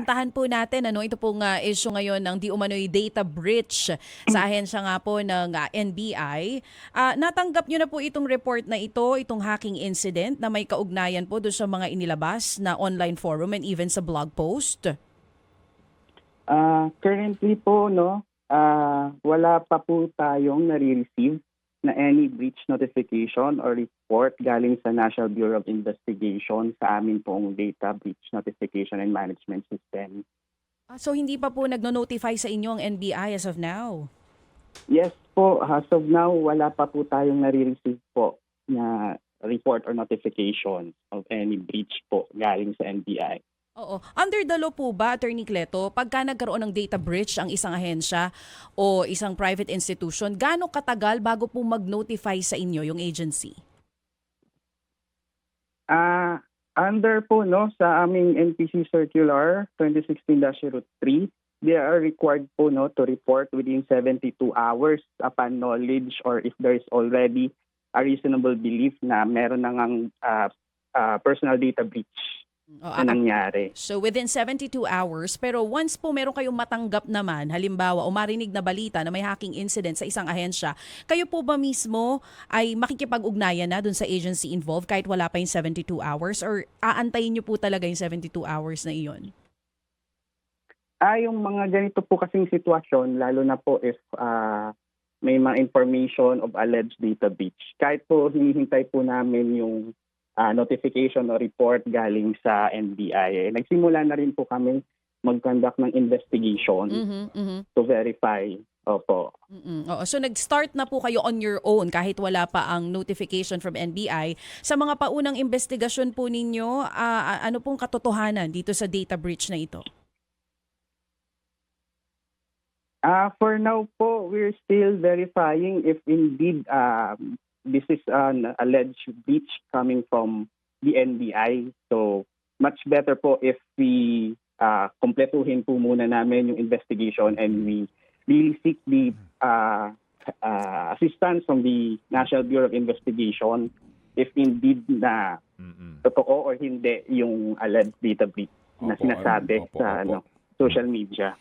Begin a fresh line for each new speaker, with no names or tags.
puntahan po natin ano ito pong ah, issue ngayon ng di umano'y data breach sa ahensya nga po ng ah, NBI. Ah, natanggap niyo na po itong report na ito, itong hacking incident na may kaugnayan po doon sa mga inilabas na online forum and even sa blog post.
Ah, currently po, no, ah, wala pa po tayong nare-receive na any breach notification or report galing sa National Bureau of Investigation sa amin pong data breach notification and management system.
Ah, so hindi pa po nagno-notify sa inyo ang NBI as of now?
Yes po, as of now, wala pa po tayong nare-receive po na report or notification of any breach po galing sa NBI.
Oo. Under the law po ba, Attorney Cleto, pagka nagkaroon ng data breach ang isang ahensya o isang private institution, gaano katagal bago po mag-notify sa inyo yung agency?
Ah, under po no sa aming NPC circular 2016-03, they are required po no to report within 72 hours upon knowledge or if there is already a reasonable belief na meron na ngang ah, ah, personal data breach
O,
na nangyari.
So within 72 hours, pero once po meron kayong matanggap naman, halimbawa o marinig na balita na may hacking incident sa isang ahensya, kayo po ba mismo ay makikipag-ugnayan na dun sa agency involved kahit wala pa yung 72 hours or aantayin nyo po talaga yung 72 hours na iyon?
Ah, yung mga ganito po kasing sitwasyon, lalo na po if ah, may mga information of alleged data breach. Kahit po hinihintay po namin yung ah, notification o report galing sa NBI. Eh, nagsimula na rin po kami mag-conduct ng investigation
Mhm, mhm.
to verify. Opo.
Mm-mm. Oo. So nag-start na po kayo on your own kahit wala pa ang notification from NBI. Sa mga paunang investigasyon po ninyo, ah, ano pong katotohanan dito sa data breach na ito?
Ah, for now po, we're still verifying if indeed um, this is an alleged breach coming from the NBI. So, much better po if we uh, kompletuhin po muna namin yung investigation and we really seek the uh, uh, assistance from the National Bureau of Investigation if indeed na
Mm-mm.
totoo or hindi yung alleged data breach na
Opo,
sinasabi
opo,
sa
opo.
ano social media.